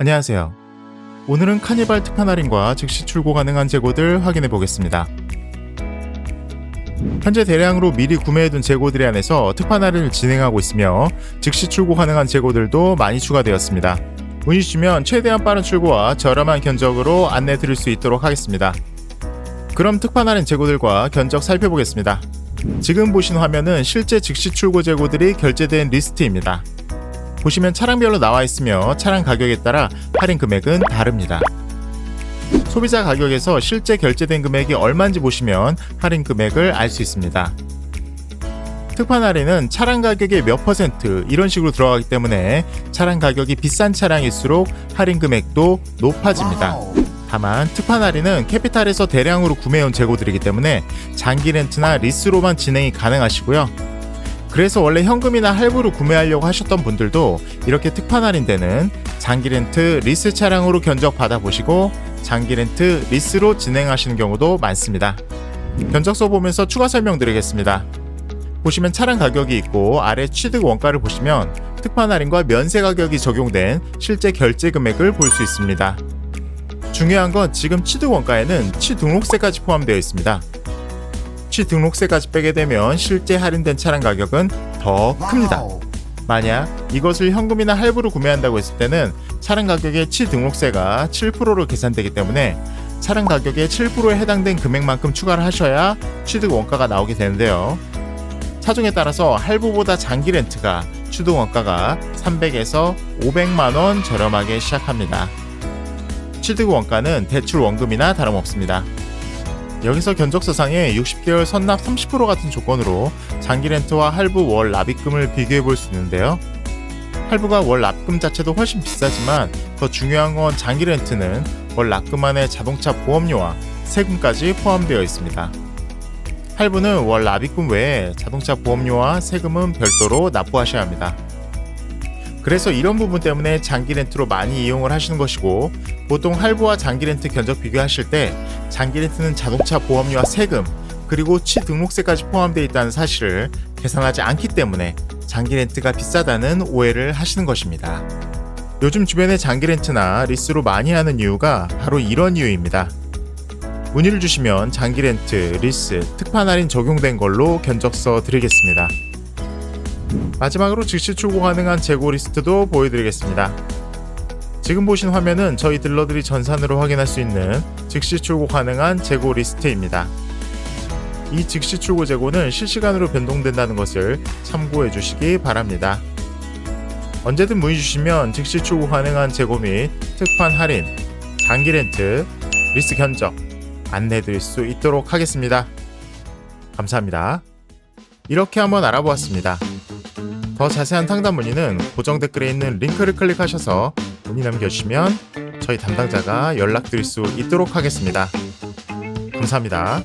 안녕하세요. 오늘은 카니발 특판 할인과 즉시 출고 가능한 재고들 확인해 보겠습니다. 현재 대량으로 미리 구매해둔 재고들에 한해서 특판 할인을 진행하고 있으며 즉시 출고 가능한 재고들도 많이 추가되었습니다. 문의 주시면 최대한 빠른 출고와 저렴한 견적으로 안내 드릴 수 있도록 하겠습니다. 그럼 특판 할인 재고들과 견적 살펴보겠습니다. 지금 보신 화면은 실제 즉시 출고 재고들이 결제된 리스트입니다. 보시면 차량별로 나와 있으며 차량 가격에 따라 할인 금액은 다릅니다. 소비자 가격에서 실제 결제된 금액이 얼마인지 보시면 할인 금액을 알 수 있습니다. 특판 할인은 차량 가격의 몇 퍼센트 이런 식으로 들어가기 때문에 차량 가격이 비싼 차량일수록 할인 금액도 높아집니다. 다만 특판 할인은 캐피탈에서 대량으로 구매해온 재고들이기 때문에 장기 렌트나 리스로만 진행이 가능하시고요. 그래서 원래 현금이나 할부로 구매하려고 하셨던 분들도 이렇게 특판 할인되는 장기 렌트 리스 차량으로 견적 받아보시고 장기 렌트 리스로 진행하시는 경우도 많습니다. 견적서 보면서 추가 설명드리겠습니다. 보시면 차량 가격이 있고 아래 취득 원가를 보시면 특판 할인과 면세 가격이 적용된 실제 결제 금액을 볼 수 있습니다. 중요한 건 지금 취득 원가에는 취등록세까지 포함되어 있습니다. 취등록세까지 빼게 되면 실제 할인된 차량 가격은 더 큽니다. 만약 이것을 현금이나 할부로 구매한다고 했을 때는 차량 가격의 취등록세가 7%로 계산되기 때문에 차량 가격의 7%에 해당된 금액만큼 추가를 하셔야 취득 원가가 나오게 되는데요. 차종에 따라서 할부보다 장기 렌트가 취득 원가가 300에서 500만 원 저렴하게 시작합니다. 취득 원가는 대출 원금이나 다름없습니다. 여기서 견적서상에 60개월 선납 30% 같은 조건으로 장기 렌트와 할부 월 납입금을 비교해 볼 수 있는데요. 할부가 월 납금 자체도 훨씬 비싸지만 더 중요한 건 장기 렌트는 월 납금 안에 자동차 보험료와 세금까지 포함되어 있습니다. 할부는 월 납입금 외에 자동차 보험료와 세금은 별도로 납부하셔야 합니다. 그래서 이런 부분 때문에 장기 렌트로 많이 이용을 하시는 것이고 보통 할부와 장기 렌트 견적 비교하실 때 장기 렌트는 자동차 보험료와 세금 그리고 취등록세까지 포함되어 있다는 사실을 계산하지 않기 때문에 장기 렌트가 비싸다는 오해를 하시는 것입니다. 요즘 주변에 장기 렌트나 리스로 많이 하는 이유가 바로 이런 이유입니다. 문의를 주시면 장기 렌트, 리스, 특판 할인 적용된 걸로 견적서 드리겠습니다. 마지막으로 즉시 출고 가능한 재고 리스트도 보여드리겠습니다. 지금 보신 화면은 저희 딜러들이 전산으로 확인할 수 있는 즉시 출고 가능한 재고 리스트입니다. 이 즉시 출고 재고는 실시간으로 변동된다는 것을 참고해 주시기 바랍니다. 언제든 문의 주시면 즉시 출고 가능한 재고 및 특판 할인, 장기 렌트, 리스 견적 안내 드릴 수 있도록 하겠습니다. 감사합니다. 이렇게 한번 알아보았습니다. 더 자세한 상담 문의는 고정 댓글에 있는 링크를 클릭하셔서 문의 남겨주시면 저희 담당자가 연락드릴 수 있도록 하겠습니다. 감사합니다.